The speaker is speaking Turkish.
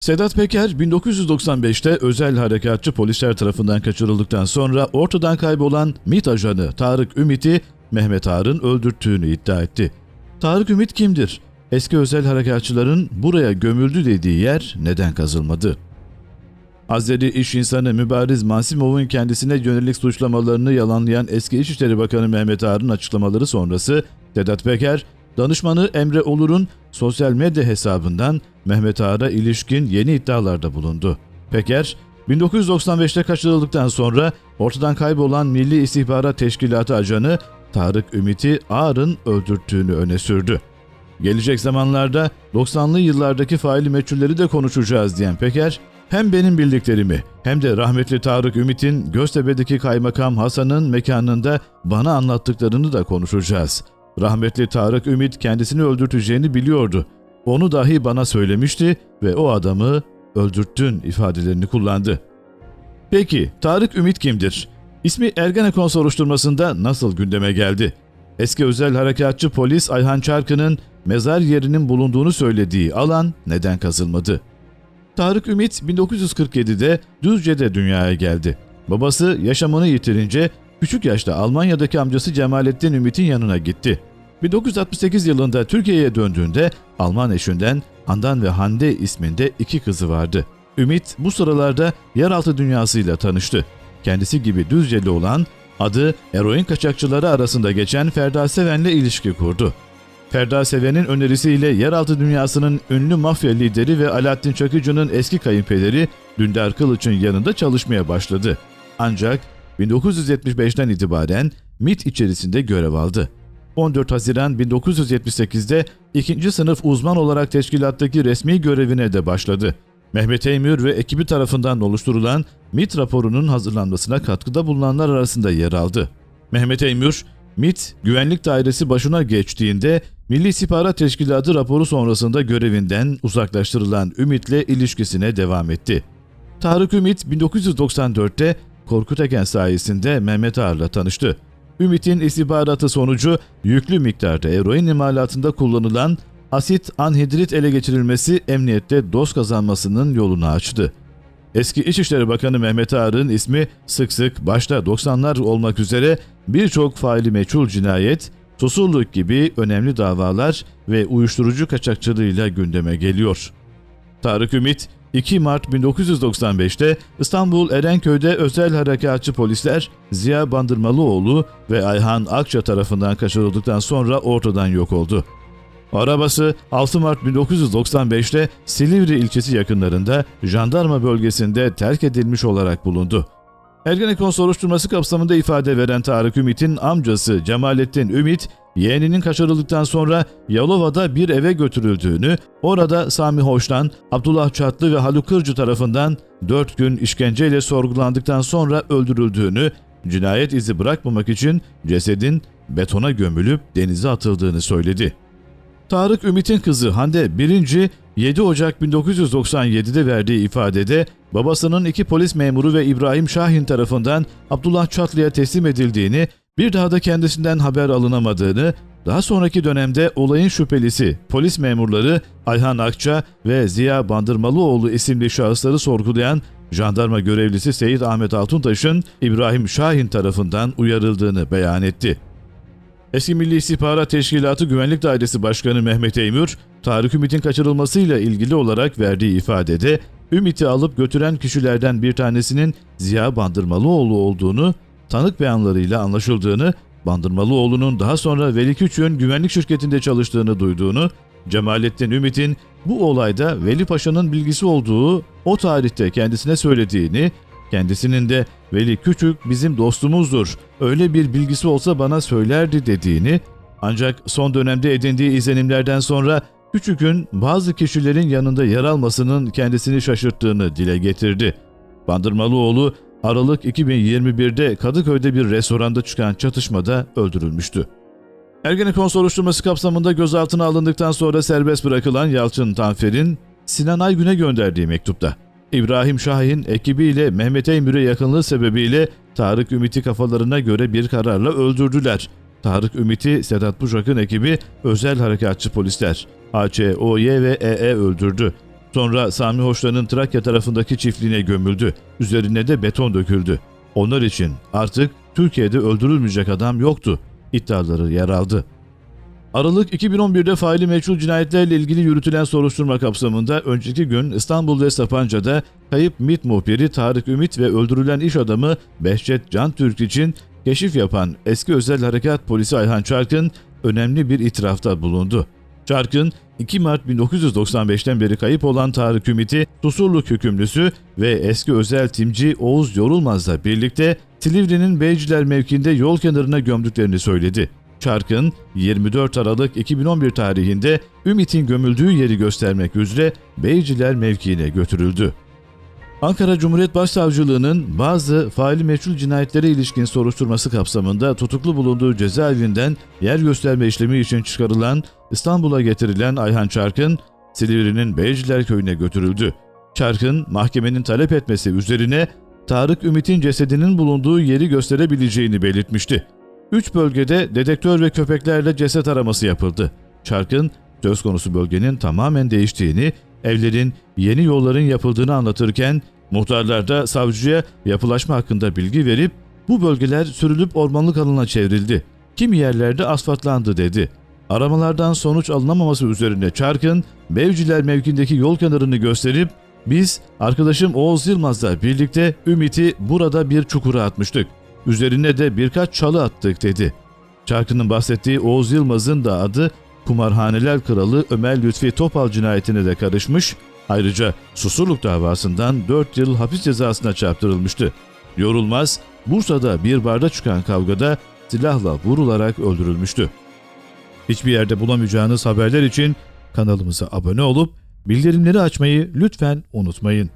Sedat Peker 1995'te özel harekatçı polisler tarafından kaçırıldıktan sonra ortadan kaybolan MİT ajanı Tarık Ümit'i Mehmet Ağar'ın öldürttüğünü iddia etti. Tarık Ümit kimdir? Eski özel harekatçıların buraya gömüldü dediği yer neden kazılmadı? Azeri iş insanı Mübariz Masimov'un kendisine yönelik suçlamalarını yalanlayan eski İçişleri Bakanı Mehmet Ağar'ın açıklamaları sonrası Sedat Peker, danışmanı Emre Olur'un sosyal medya hesabından Mehmet Ağar'a ilişkin yeni iddialarda bulundu. Peker, 1995'te kaçırıldıktan sonra ortadan kaybolan Milli İstihbarat Teşkilatı ajanı Tarık Ümit'i Ağar'ın öldürttüğünü öne sürdü. Gelecek zamanlarda 90'lı yıllardaki faili meçhulleri de konuşacağız diyen Peker, hem benim bildiklerimi hem de rahmetli Tarık Ümit'in Göztepe'deki kaymakam Hasan'ın mekanında bana anlattıklarını da konuşacağız. Rahmetli Tarık Ümit kendisini öldürteceğini biliyordu. Onu dahi bana söylemişti ve o adamı öldürttün ifadelerini kullandı. Peki Tarık Ümit kimdir? İsmi Ergenekon soruşturmasında nasıl gündeme geldi? Eski özel harekatçı polis Ayhan Çarkı'nın mezar yerinin bulunduğunu söylediği alan neden kazılmadı? Tarık Ümit 1947'de Düzce'de dünyaya geldi. Babası yaşamını yitirince küçük yaşta Almanya'daki amcası Cemalettin Ümit'in yanına gitti. 1968 yılında Türkiye'ye döndüğünde Alman eşinden Handan ve Hande isminde iki kızı vardı. Ümit bu sıralarda yeraltı dünyasıyla tanıştı. Kendisi gibi Düzceli olan adı eroin kaçakçıları arasında geçen Ferda Seven'le ilişki kurdu. Ferda Seven'in önerisiyle yeraltı dünyasının ünlü mafya lideri ve Alaaddin Çakıcı'nın eski kayınpederi Dündar Kılıç'ın yanında çalışmaya başladı. Ancak 1975'ten itibaren MIT içerisinde görev aldı. 14 Haziran 1978'de ikinci sınıf uzman olarak teşkilattaki resmi görevine de başladı. Mehmet Eymür ve ekibi tarafından oluşturulan MIT raporunun hazırlanmasına katkıda bulunanlar arasında yer aldı. Mehmet Eymür, MIT Güvenlik Dairesi başına geçtiğinde Milli İstihbarat Teşkilatı raporu sonrasında görevinden uzaklaştırılan Ümit'le ilişkisine devam etti. Tarık Ümit 1994'te Korkut Eken sayesinde Mehmet Ağar'la tanıştı. Ümit'in istihbaratı sonucu yüklü miktarda eroin imalatında kullanılan asit anhidrit ele geçirilmesi emniyette doz kazanmasının yolunu açtı. Eski İçişleri Bakanı Mehmet Ağar'ın ismi sık sık başta 90'lar olmak üzere birçok faili meçhul cinayet, Susurluk gibi önemli davalar ve uyuşturucu kaçakçılığıyla gündeme geliyor. Tarık Ümit 2 Mart 1995'te İstanbul Erenköy'de özel harekatçı polisler Ziya Bandırmalıoğlu ve Ayhan Akça tarafından kaçırıldıktan sonra ortadan yok oldu. Arabası 6 Mart 1995'te Silivri ilçesi yakınlarında jandarma bölgesinde terk edilmiş olarak bulundu. Ergenekon soruşturması kapsamında ifade veren Tarık Ümit'in amcası Cemalettin Ümit, yeğeninin kaçırıldıktan sonra Yalova'da bir eve götürüldüğünü, orada Sami Hoş'tan, Abdullah Çatlı ve Haluk Kırcı tarafından 4 gün işkenceyle sorgulandıktan sonra öldürüldüğünü, cinayet izi bırakmamak için cesedin betona gömülüp denize atıldığını söyledi. Tarık Ümit'in kızı Hande Birinci 7 Ocak 1997'de verdiği ifadede babasının iki polis memuru ve İbrahim Şahin tarafından Abdullah Çatlı'ya teslim edildiğini, bir daha da kendisinden haber alınamadığını, daha sonraki dönemde olayın şüphelisi polis memurları Ayhan Akça ve Ziya Bandırmalıoğlu isimli şahısları sorgulayan jandarma görevlisi Seyit Ahmet Altuntaş'ın İbrahim Şahin tarafından uyarıldığını beyan etti. Eski Milli İstihbarat Teşkilatı Güvenlik Dairesi Başkanı Mehmet Eymür, Tarık Ümit'in kaçırılmasıyla ilgili olarak verdiği ifadede, Ümit'i alıp götüren kişilerden bir tanesinin Ziya Bandırmalıoğlu olduğunu, tanık beyanlarıyla anlaşıldığını, Bandırmalıoğlu'nun daha sonra Veli Küçük'ün güvenlik şirketinde çalıştığını duyduğunu, Cemalettin Ümit'in bu olayda Veli Paşa'nın bilgisi olduğu o tarihte kendisine söylediğini, kendisinin de Veli Küçük bizim dostumuzdur, öyle bir bilgisi olsa bana söylerdi dediğini, ancak son dönemde edindiği izlenimlerden sonra Küçük'ün bazı kişilerin yanında yer almasının kendisini şaşırttığını dile getirdi. Bandırmalıoğlu Aralık 2021'de Kadıköy'de bir restoranda çıkan çatışmada öldürülmüştü. Ergenekon soruşturması kapsamında gözaltına alındıktan sonra serbest bırakılan Yalçın Tanfer'in Sinan Aygün'e gönderdiği mektupta İbrahim Şahin ekibiyle Mehmet Eymür'e yakınlığı sebebiyle Tarık Ümit'i kafalarına göre bir kararla öldürdüler. Tarık Ümit'i Sedat Buşak'ın ekibi özel harekatçı polisler HÇOY ve EE öldürdü. Sonra Sami Hoşlan'ın Trakya tarafındaki çiftliğine gömüldü. Üzerine de beton döküldü. Onlar için artık Türkiye'de öldürülmeyecek adam yoktu. iddiaları yer aldı. Aralık 2011'de faili meçhul cinayetlerle ilgili yürütülen soruşturma kapsamında önceki gün İstanbul ve Sapanca'da kayıp MİT muhbiri Tarık Ümit ve öldürülen iş adamı Behçet Can Türk için keşif yapan eski özel harekat polisi Ayhan Çarkın önemli bir itirafta bulundu. Çarkın 2 Mart 1995'ten beri kayıp olan Tarık Ümit'i Susurluk hükümlüsü ve eski özel timci Oğuz Yorulmaz'la birlikte Silivri'nin Beyciler mevkiinde yol kenarına gömdüklerini söyledi. Çarkın 24 Aralık 2011 tarihinde Ümit'in gömüldüğü yeri göstermek üzere Beyciler mevkiine götürüldü. Ankara Cumhuriyet Başsavcılığı'nın bazı faili meçhul cinayetlere ilişkin soruşturması kapsamında tutuklu bulunduğu cezaevinden yer gösterme işlemi için çıkarılan İstanbul'a getirilen Ayhan Çarkın, Silivri'nin Beyciler köyüne götürüldü. Çarkın mahkemenin talep etmesi üzerine Tarık Ümit'in cesedinin bulunduğu yeri gösterebileceğini belirtmişti. Üç bölgede dedektör ve köpeklerle ceset araması yapıldı. Çarkın söz konusu bölgenin tamamen değiştiğini, evlerin, yeni yolların yapıldığını anlatırken muhtarlar da savcıya yapılaşma hakkında bilgi verip bu bölgeler sürülüp ormanlık alana çevrildi. Kimi yerlerde asfaltlandı dedi. Aramalardan sonuç alınamaması üzerine Çarkın, Bevciler mevkindeki yol kenarını gösterip biz arkadaşım Oğuz Yılmaz'la birlikte Ümit'i burada bir çukura atmıştık. Üzerine de birkaç çalı attık dedi. Çarkı'nın bahsettiği Oğuz Yılmaz'ın da adı Kumarhaneler Kralı Ömer Lütfi Topal cinayetine de karışmış. Ayrıca Susurluk davasından 4 yıl hapis cezasına çarptırılmıştı. Yorulmaz, Bursa'da bir barda çıkan kavgada silahla vurularak öldürülmüştü. Hiçbir yerde bulamayacağınız haberler için kanalımıza abone olup bildirimleri açmayı lütfen unutmayın.